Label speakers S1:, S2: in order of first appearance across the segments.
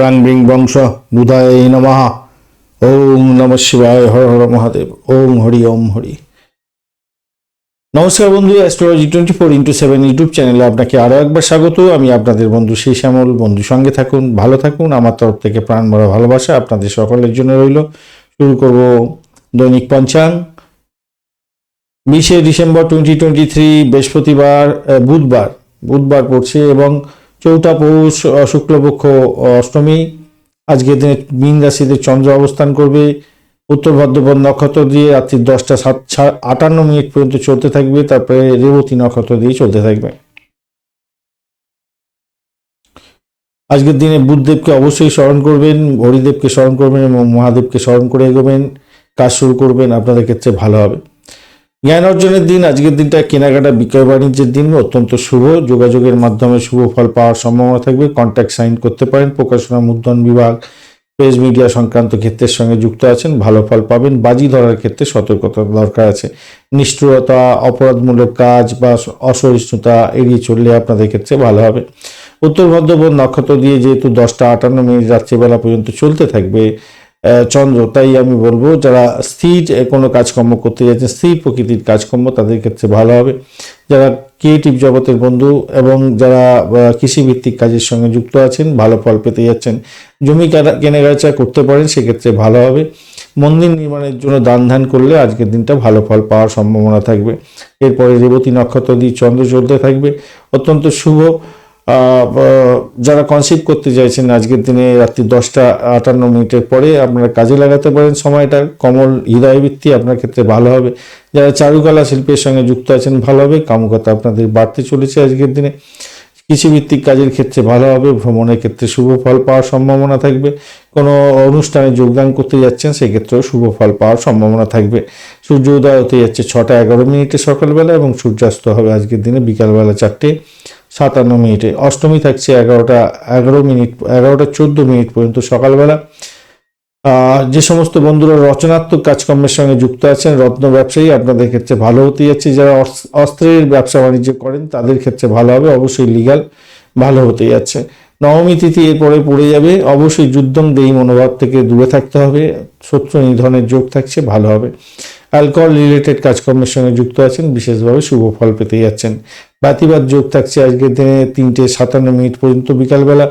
S1: ব্রাং bring বংশ বুধায় নমঃ। ওম নম শিবায়, হর হর মহাদেব, ওম হরি ওম হরি। নমস্কার বন্ধু astrology twenty four into seven YouTube চ্যানেলে আপনাকে আরও একবার স্বাগত। আমি আপনাদের বন্ধু সেই শ্যামল বন্ধু, সঙ্গে থাকুন, ভালো থাকুন। আমার তরফ থেকে প্রাণ ভরা ভালোবাসা আপনাদের সকলের জন্য রইল। শুরু করব দৈনিক পঞ্চাং। বিশে ডিসেম্বর টোয়েন্টি টোয়েন্টি থ্রি বৃহস্পতিবার বুধবার। বুধবার পড়ছে এবং চৌঠা পৌষ শুক্লপক্ষ অষ্টমী। আজকের দিনে মীন রাশিতে চন্দ্র অবস্থান করবে। উত্তর ভদ্রপদ নক্ষত্র দিয়ে রাত্রি দশটা সাত আটান্ন মিনিট পর্যন্ত চলতে থাকবে। তারপরে রেবতী নক্ষত্র দিয়ে চলতে থাকবে। আজকের দিনে বুধদেবকে অবশ্যই স্মরণ করবেন, হরিদেবকে স্মরণ করবেন এবং মহাদেবকে স্মরণ করে এগোবেন। কাজ শুরু করবেন, আপনাদের ক্ষেত্রে ভালো হবে। জ্ঞান অর্জনের দিন, আজকের দিনটা কেনাকাটা, বিক্রয় বাণিজ্যের দিন অত্যন্ত শুভ। যোগাযোগের মাধ্যমে শুভ ফল পাওয়ার সম্ভাবনা থাকবে। কন্ট্যাক্ট সাইন করতে পারেন। প্রকাশনা, মুদ্রণ বিভাগ প্রেস মিডিয়া সংক্রান্ত ক্ষেত্রের সঙ্গে যুক্ত আছেন। ভালো ফল পাবেন। বাজি ধরার ক্ষেত্রে সতর্কতা দরকার আছে। নিষ্ঠুরতা, অপরাধমূলক কাজ বা অসহিষ্ণুতা এড়িয়ে চললে আপনাদের ক্ষেত্রে ভালো হবে। উত্তর ভদ্রপদ নক্ষত্র দিয়ে যেহেতু দশটা আটান্ন মিনিট রাত্রিবেলা পর্যন্ত চলতে থাকবে চন্দ্র, তাই আমি বলব যারা স্থির কোনো কাজকর্ম করতে যাচ্ছেন স্থির প্রকৃতির কাজকর্ম তাদের ক্ষেত্রে ভালো হবে। যারা ক্রিয়েটিভ জগতের বন্ধু এবং যারা কৃষিভিত্তিক কাজের সঙ্গে যুক্ত আছেন, ভালো ফল পেতে যাচ্ছেন, জমি কেনা- কেনাবেচা করতে পারেন, সেক্ষেত্রে ভালো হবে। মন্দির নির্মাণের জন্য দান ধ্যান করলে আজকের দিনটা ভালো ফল পাওয়ার সম্ভাবনা থাকবে। এরপরে রেবতী নক্ষত্র দিয়ে চন্দ্র চলতে থাকবে। অত্যন্ত শুভ যারা কনসিভ করতে চাইছেন, আজকের দিনে রাত্রি দশটা আটান্ন মিনিটের পরে আপনারা কাজে লাগাতে পারেন। সময়টা কমল হৃদয়বৃত্তি আপনার ক্ষেত্রে ভালো হবে। যারা চারুকলা শিল্পের সঙ্গে যুক্ত আছেন, ভালো হবে। কামকতা আপনাদের বাড়তে চলেছে আজকের দিনে। কৃষিভিত্তিক কাজের ক্ষেত্রে ভালো হবে। ভ্রমণের ক্ষেত্রে শুভ ফল পাওয়ার সম্ভাবনা থাকবে। কোনো অনুষ্ঠানে যোগদান করতে যাচ্ছেন, সেক্ষেত্রেও শুভ ফল পাওয়ার সম্ভাবনা থাকবে। সূর্য উদয় হতে যাচ্ছে ছটা এগারো মিনিটে সকালবেলা এবং সূর্যাস্ত হবে আজকের দিনে বিকালবেলা চারটে। সাতান্ন মিনিটে। অষ্টমী থাকছে এগারোটা, এগারো মিনিট, এগারোটা চোদ্দ মিনিট পর্যন্ত সকালবেলা। যে সমস্ত বন্ধুরা রচনাত্মক কাজকর্মের সঙ্গে যুক্ত আছেন, রত্ন ব্যবসায়ী, আপনাদের ক্ষেত্রে ভালো হতে যাচ্ছে। যারা অস- অস্ত্রের ব্যবসা বাণিজ্য করেন, তাদের ক্ষেত্রে ভালো হবে, অবশ্যই লিগাল ভালো হতে যাচ্ছে। নবমী তিথি এরপরে পড়ে যাবে। অবশ্যই যুদ্ধং দেই মনোভাব থেকে দূরে থাকতে হবে। শত্রু নিধনের যোগ থাকছে, ভালো হবে। অ্যালকোহল রিলেটেড কাজকর্মের সঙ্গে যুক্ত আছেন, বিশেষভাবে শুভ ফল পেতে যাচ্ছেন। বাতিবাদ যোগ থাকছে আজকের দিনে তিনটে সাতান্ন মিনিট পর্যন্ত বিকালবেলা।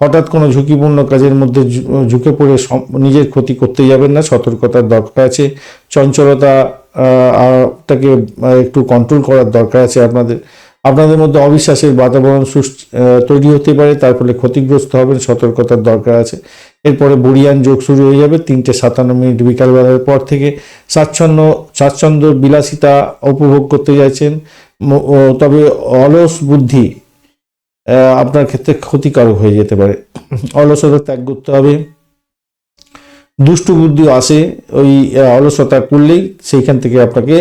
S1: হঠাৎ কোনো ঝুঁকিপূর্ণ কাজের মধ্যে ঝুঁকে পড়ে নিজের ক্ষতি করতে যাবেন না, সতর্কতার দরকার আছে। চঞ্চলতা তাকে একটু কন্ট্রোল করার দরকার আছে আপনাদের। আপনাদের মধ্যে অবিশ্বাসের বাতাবরণ সুস্থ তৈরি হতে পারে, তার ফলে ক্ষতিগ্রস্ত হবেন, সতর্কতার দরকার আছে। এরপরে বুড়িয়ান যোগ শুরু হয়ে যাবে তিনটে সাতান্ন মিনিট বিকালবেলার পর থেকে। স্বাচ্ছন্দ্য স্বাচ্ছন্দ্য বিলাসিতা উপভোগ করতে যাচ্ছেন। তবে অলস বুদ্ধি আপনার ক্ষেত্রে ক্ষতিকারক হয়ে যেতে পারে। অলসতা ত্যাগ করতে হবে। দুষ্টু বুদ্ধি আসে ওই অলসতা করলেই সেইখান থেকে আপনাকে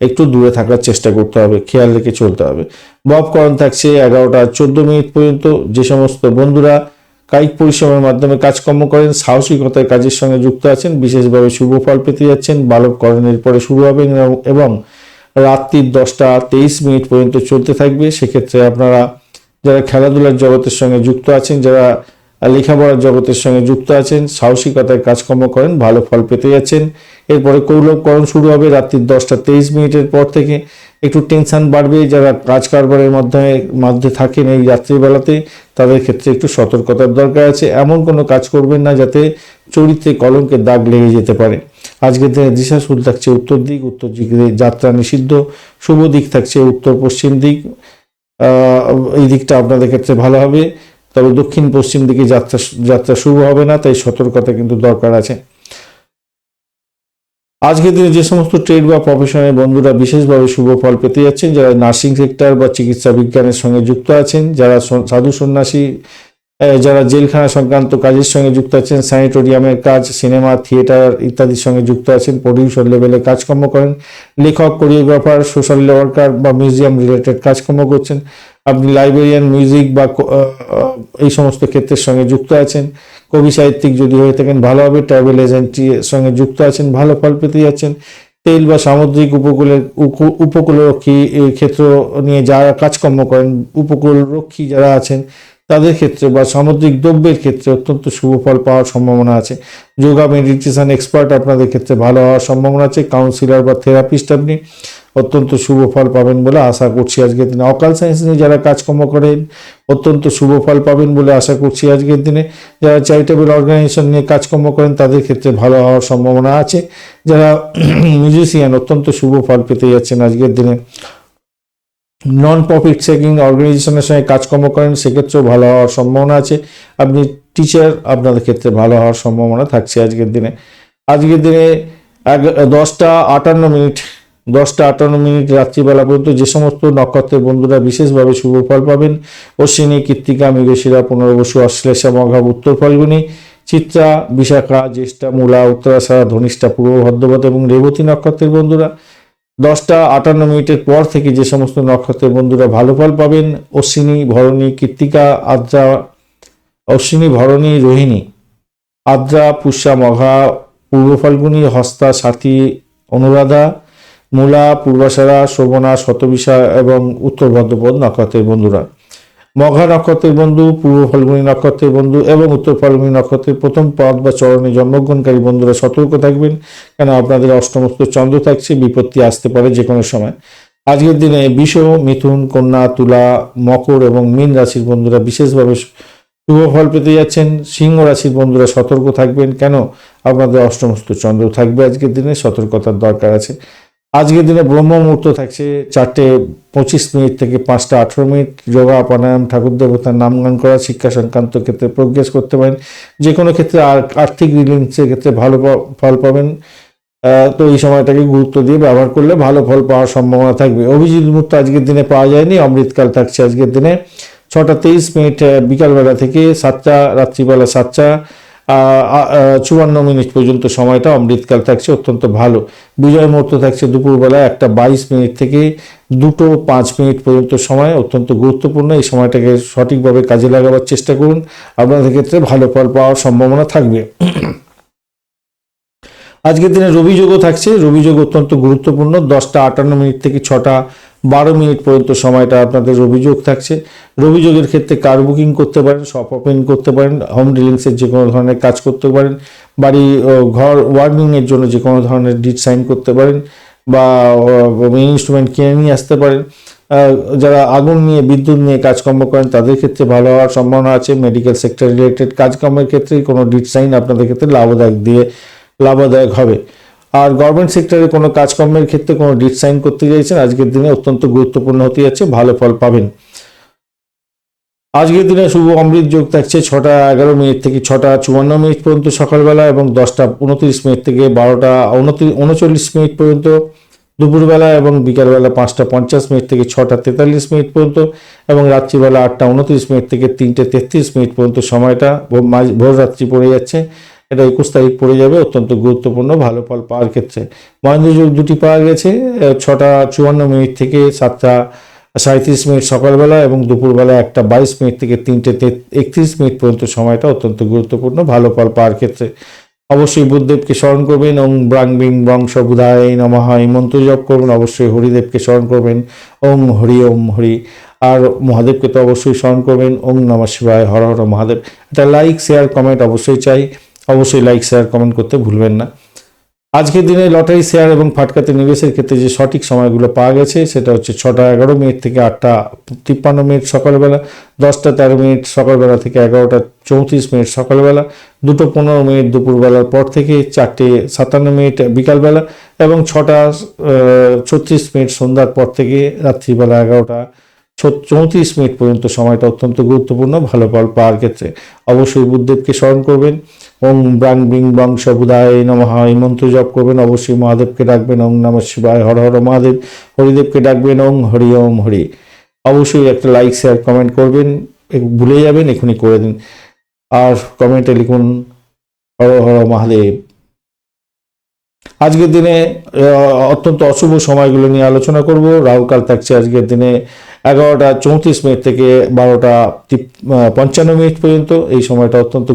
S1: একটু দূরে থাকার চেষ্টা করতে হবে, খেয়াল রেখে চলতে হবে। ববকরণ থাকছে এগারোটা চোদ্দ মিনিট পর্যন্ত। যে সমস্ত বন্ধুরা কায়িক পরিশ্রমের মাধ্যমে কাজকর্ম করেন সাহসিকতার কাজের সঙ্গে যুক্ত আছেন, বিশেষভাবে শুভ ফল পেতে যাচ্ছেন বালককরণের পরে শুরু হবে এবং- এবং রাত্রির দশটা তেইশ মিনিট পর্যন্ত চলতে থাকবে। সেক্ষেত্রে আপনারা যারা খেলাধুলার জগতের সঙ্গে যুক্ত আছেন, যারা লেখাপড়ার জগতের সঙ্গে যুক্ত আছেন, সাহসিকতায় কাজকর্ম করেন, ভালো ফল পেতে যাচ্ছেন। এরপরে কৌলভকরণ শুরু হবে রাত্রির দশটা তেইশ মিনিটের পর থেকে। একটু টেনশন বাড়বে, যারা কাজ কারবারের মাধ্যমে, মধ্যে থাকেন এই রাত্রিবেলাতে তাদের ক্ষেত্রে একটু সতর্কতার দরকার আছে। এমন কোনো কাজ করবেন না যাতে চরিত্রে কলঙ্কের দাগ লেগে যেতে পারে। আজকের দিনে দিশাশুল থাকছে উত্তর দিক, উত্তর দিকে যাত্রা নিষিদ্ধ, শুভ দিক থাকছে উত্তর পশ্চিম দিক। এই দিকটা আপনাদের ক্ষেত্রে ভালো হবে। তবে দক্ষিণ পশ্চিম দিকে যাত্রা যাত্রা শুরু হবে না, তাই সতর্কতা কিন্তু দরকার আছে। আজকের দিনে যে সমস্ত ট্রেড বা প্রফেশনের বন্ধুরা বিশেষভাবে শুভ ফল পেতে যাচ্ছেন, যারা নার্সিং সেক্টর বা চিকিৎসা বিজ্ঞানের সঙ্গে যুক্ত আছেন, যারা সাধু সন্ন্যাসী যারা জেলখানা সংক্রান্ত কাজের সঙ্গে যুক্ত আছেন স্যানিটোরিয়ামের কাজ সিনেমা থিয়েটার ইত্যাদির সঙ্গে যুক্ত আছেন প্রডিউসার লেভেলে কাজকর্ম করেন, লেখক কোরিওগ্রাফার সোশ্যাল ওয়ার্কার বা মিউজিয়াম রিলেটেড কাজকর্ম করছেন, আপনি লাইব্রেরিয়ান মিউজিক বা এই সমস্ত ক্ষেত্রের সঙ্গে যুক্ত আছেন। কবি সাহিত্যিক যদি হয়ে থাকেন, ভালো হবে। ট্রাভেল এজেন্টির সঙ্গে যুক্ত আছেন, ভালো ফল পেতে যাচ্ছেন। তেল বা সামুদ্রিক উপকূলের উপকূলরক্ষী ক্ষেত্র নিয়ে যারা কাজকর্ম করেন, উপকূলরক্ষী যারা আছেন, তাদের ক্ষেত্রে বা সামুদ্রিক দ্রব্যের ক্ষেত্রে অত্যন্ত শুভ ফল পাওয়ার সম্ভাবনা আছে। যোগা, মেডিটেশন, এক্সপার্ট আপনাদের ক্ষেত্রে ভালো হওয়ার সম্ভাবনা আছে। কাউন্সিলর বা থেরাপিস্ট আপনি অত্যন্ত শুভ ফল পাবেন বলে আশা করছি আজকের দিনে। অকাল সায়েন্স নিয়ে যারা কাজকর্ম করেন, অত্যন্ত শুভ ফল পাবেন বলে আশা করছি আজকের দিনে। যারা চ্যারিটেবল অর্গানাইজেশন নিয়ে কাজকর্ম করেন, তাদের ক্ষেত্রে ভালো হওয়ার সম্ভাবনা আছে। যারা মিউজিশিয়ান অত্যন্ত শুভ ফল পেতে যাচ্ছেন আজকের দিনে। নন প্রফিট সেকিং অর্গানাইজেশনের সঙ্গে কাজকর্ম করেন, সেক্ষেত্রেও ভালো হওয়ার সম্ভাবনা আছে। আপনি টিচার আপনাদের ক্ষেত্রে ভালো হওয়ার সম্ভাবনা থাকছে আজকের দিনে। আজকের দিনে এক, দশটা আটান্ন মিনিট দশটা আটান্ন মিনিট রাত্রিবেলা পর্যন্ত যে সমস্ত নক্ষত্রের বন্ধুরা বিশেষভাবে শুভ ফল পাবেন, অশ্বিনী, কৃত্তিকা, মৃগশিরা, পুনর্বসু, অশ্লেষা, মঘা, উত্তর ফাল্গুনী, চিত্রা, বিশাখা, জ্যেষ্ঠা, মূলা উত্তরাশা ধনিষ্ঠা, পূর্ব ভদ্রপদ এবং রেবতী নক্ষত্রের বন্ধুরা। দশটা আটান্ন মিনিটের পর থেকে যে সমস্ত নক্ষত্রের বন্ধুরা ভালো ফল পাবেন, অশ্বিনী, ভরণী, কৃত্তিকা, আদ্রা, অশ্বিনী, ভরণী, রোহিণী। আদ্রা, পুষ্যা, মঘা, পূর্ব ফাল্গুনী, হস্তা, সাথী, অনুরাধা মূলা, পূর্বাশারা, শোভনা, শতবিশা এবং উত্তর ভদ্রপদ নক্ষত্রের বন্ধুরা। মঘা নক্ষত্রের বন্ধু, পূর্ব ফাল্গুনী নক্ষত্রের বন্ধু এবং উত্তর ফাল্গুনী নক্ষত্রের প্রথম পদ বা চরণে জন্মগ্রহণকারী বন্ধুরা সতর্ক থাকবেন, কেন আপনাদের অষ্টমস্ত চন্দ্র থাকছে, বিপত্তি আসতে পারে যে কোনো সময়। আজকের দিনে বিষ, মিথুন, কন্যা, তুলা, মকর এবং মীন রাশির বন্ধুরা বিশেষভাবে শুভ ফল পেতে যাচ্ছেন। সিংহ রাশির বন্ধুরা সতর্ক থাকবেন, কেন আপনাদের অষ্টমস্ত চন্দ্র থাকবে আজকের দিনে, সতর্কতার দরকার আছে। আজকের দিনে ব্রহ্ম মুহূর্ত থাকছে চারটে পঁচিশ মিনিট থেকে পাঁচটা আঠেরো মিনিট। যোগা, প্রাণায়াম, ঠাকুর দেবতার নামগান করা, শিক্ষা সংক্রান্ত ক্ষেত্রে প্রোগ্রেস করতে পারেন। যে কোনো ক্ষেত্রে আর- আর্থিক রিলিংসের ক্ষেত্রে ভালো ফল পাবেন। তো এই সময়টাকে গুরুত্ব দিয়ে ব্যবহার করলে ভালো ফল পাওয়ার সম্ভাবনা থাকবে। অভিজিৎ মুহূর্ত আজকের দিনে পাওয়া যায়নি, অমৃতকাল থাকছে আজকের দিনে। ছটা তেইশ মিনিট বিকালবেলা থেকে সাতটা, রাত্রিবেলা সাতটা। চুয়ান্ন মিনিট পর্যন্ত সময়টা অমৃতকাল থাকছে, অত্যন্ত ভালো। বিজয় মুহূর্ত থাকছে দুপুরবেলা একটা বাইশ মিনিট থেকে দুটো পাঁচ মিনিট পর্যন্ত সময়, অত্যন্ত গুরুত্বপূর্ণ। এই সময়টাকে সঠিকভাবে কাজে লাগাবার চেষ্টা করুন। আপনাদের ক্ষেত্রে ভালো ফল পাওয়ার সম্ভাবনা থাকবে। আজকের দিনে রবিযোগও থাকছে। রবিযোগ অত্যন্ত গুরুত্বপূর্ণ। দশটা আটান্ন মিনিট থেকে ছটা বারো মিনিট পর্যন্ত সময়টা আপনাদের অভিযোগ থাকছে। অভিযোগের ক্ষেত্রে কার বুকিং করতে পারেন, শপ ওপেন করতে পারেন, হোম ডিলিংসের যে কোনো ধরনের কাজ করতে পারেন, বাড়ি ঘর ওয়ার্নিংয়ের জন্য যে কোনো ধরনের ডিট সাইন করতে পারেন বা ইনস্ট্রুমেন্ট কিনে নিয়ে আসতে পারেন। যারা আগুন নিয়ে, বিদ্যুৎ নিয়ে কাজকর্ম করেন, তাদের ক্ষেত্রে ভালো হওয়ার সম্ভাবনা আছে। মেডিকেল সেক্টর রিলেটেড কাজকর্মের ক্ষেত্রে কোনো ডিট সাইন আপনাদের ক্ষেত্রে লাভদায়ক দিয়ে, লাভদায়ক হবে। আর গভর্নমেন্ট সেক্টরে কোনো কাজকর্মের ক্ষেত্রে কোনো ডিট সাইন করতে চাইছেন আজকের দিনে অত্যন্ত গুরুত্বপূর্ণ হতে যাচ্ছে, ভালো ফল পাবেন। আজকের দিনে শুভ অমৃত যোগ থাকছে ছটা এগারো মিনিট থেকে ছটা চুয়ান্ন মিনিট পর্যন্ত সকালবেলা এবং দশটা উনত্রিশ মিনিট থেকে বারোটা উনত্রিশ, উনচল্লিশ মিনিট পর্যন্ত দুপুরবেলা এবং বিকালবেলা পাঁচটা পঞ্চাশ মিনিট থেকে ছটা তেতাল্লিশ মিনিট পর্যন্ত এবং রাত্রিবেলা আটটা উনত্রিশ মিনিট থেকে তিনটে তেত্রিশ মিনিট পর্যন্ত সময়টা ভোর- রাত্রি পড়ে যাচ্ছে। এটা একুশ তারিখ পড়ে যাবে, অত্যন্ত গুরুত্বপূর্ণ, ভালো ফল পাওয়ার ক্ষেত্রে। মহেন্দ্র যোগ দুটি পাওয়া গেছে ছটা চুয়ান্ন মিনিট থেকে সাতটা সাঁত্রিশ মিনিট সকালবেলা এবং দুপুরবেলা একটা বাইশ মিনিট থেকে তিনটে একত্রিশ মিনিট পর্যন্ত সময়টা অত্যন্ত গুরুত্বপূর্ণ, ভালো ফল পাওয়ার ক্ষেত্রে। অবশ্যই বুদ্ধদেবকে স্মরণ করবেন, ওং ব্রাং বিং বংশ বুধায় নমঃ, এই মন্ত্র জপ করবেন, অবশ্যই হরিদেবকে স্মরণ করবেন, ওং হরি ওম হরি। আর মহাদেবকে তো অবশ্যই স্মরণ করবেন, ওং নমঃ শিবায় হর হর মহাদেব। এটা লাইক শেয়ার কমেন্ট অবশ্যই চাই। অবশ্যই লাইক শেয়ার কমেন্ট করতে ভুলবেন না। আজকের দিনে লটারি শেয়ার এবং ফাটকাতে নিবেশের ক্ষেত্রে যে সঠিক সময়গুলো পাওয়া গেছে, সেটা হচ্ছে ছটা এগারো মিনিট থেকে আটটা তিপ্পান্ন মিনিট সকালবেলা, দশটা তেরো মিনিট সকালবেলা থেকে এগারোটা চৌত্রিশ মিনিট সকালবেলা, দুটো পনেরো মিনিট দুপুরবেলার পর থেকে চারটে সাতান্ন মিনিট বিকালবেলা এবং ছটা ছত্রিশ মিনিট সন্ধ্যার পর থেকে রাত্রিবেলা এগারোটা চৌত্রিশ মিনিট পর্যন্ত সময়টা অত্যন্ত গুরুত্বপূর্ণ, ভালো ফল পাওয়ার ক্ষেত্রে। অবশ্যই বুদ্ধদেবকে স্মরণ করবেন। ওং ব্রাং ব্রিং বং সবুদায় নম। এই মন্ত্র জপ করবেন অবশ্যই মহাদেবকে ডাকবেন, ওং নম শিবায় হর হর মহাদেব। হরিদেবকে ডাকবেন, ওং হরি ওম হরি। অবশ্যই একটা লাইক শেয়ার কমেন্ট করবেন ভুলে যাবেন, এখনই করে দিন। আর কমেন্টে লিখুন, হর হর মহাদেব। আজকের দিনে অত্যন্ত অশুভ সময়গুলো নিয়ে আলোচনা করব। রাহুকাল থাকছে আজকের দিনে এগারোটা চৌত্রিশ মিনিট থেকে বারোটা পঞ্চান্ন মিনিট পর্যন্ত। এই সময়টা অত্যন্ত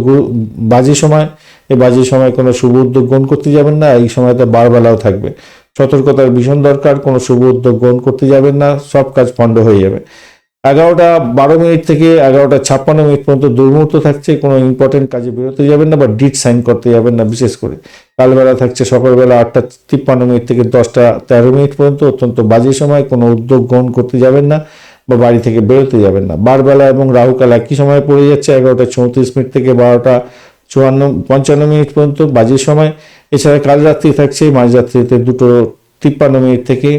S1: বাজে সময়। এই বাজে সময় কোনো শুভ উদ্যোগ গ্রহণ করতে যাবেন না। এই সময়টা বারবেলাও থাকবে। সতর্কতার ভীষণ দরকার। কোনো শুভ উদ্যোগ গ্রহণ করতে যাবেন না। সব কাজ পণ্ড হয়ে যাবে। এগারোটা বারো মিনিট থেকে এগারোটা ছাপ্পান্ন মিনিট পর্যন্ত দুর্মুহূর্ত থাকছে। কোনো ইম্পর্টেন্ট কাজে বেরোতে যাবেন না বা ডিট সাইন করতে যাবেন না বিশেষ করে। কালবেলা থাকছে সকালবেলা আটটা তিপ্পান্ন মিনিট থেকে দশটা তেরো মিনিট পর্যন্ত, অত্যন্ত বাজে সময়, কোনো উদ্যোগ গ্রহণ করতে যাবেন না বা বাড়ি থেকে বেরোতে যাবেন না। বারবেলা এবং রাহুকাল একই সময় পড়ে যাচ্ছে, এগারোটা চৌত্রিশ মিনিট থেকে বারোটা চুয়ান্ন, পঞ্চান্ন মিনিট পর্যন্ত বাজে সময়। এছাড়া কাল রাত্রি থাকছে মাঝরাত্রিতে দুটো তিপ্পান্ন মিনিট থেকে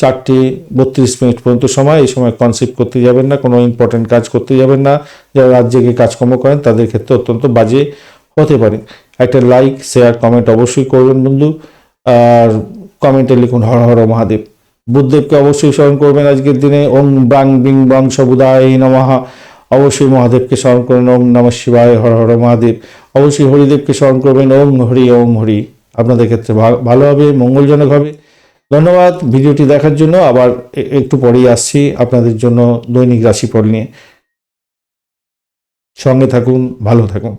S1: চারটে বত্রিশ মিনিট পর্যন্ত সময়। এই সময় কনসেপ্ট করতে যাবেন না, কোনো ইম্পর্টেন্ট কাজ করতে যাবেন না। যারা রাত জেগে কাজকর্ম করেন, তাদের ক্ষেত্রে অত্যন্ত বাজে হতে পারে। একটা লাইক শেয়ার কমেন্ট অবশ্যই করবেন বন্ধু। আর কমেন্টে লিখুন হর হর মহাদেব। বুদ্ধদেবকে অবশ্যই স্মরণ করবেন আজকের দিনে। ওম ব্রাং বিং ব্রাং সবুদায় নমাহা অবশ্যই মহাদেবকে স্মরণ করবেন ওম নম শিবায় হর হর মহাদেব। অবশ্যই হরিদেবকে স্মরণ করবেন। ওম হরি ওম হরি। আপনাদের ক্ষেত্রে ভালো হবে, মঙ্গলজনক হবে। ধন্যবাদ। ভিডিওটি দেখার জন্য আবার একটু পরেই আসছি আপনাদের জন্য দৈনিক রাশিফল নিয়ে। সঙ্গে থাকুন, ভালো থাকুন।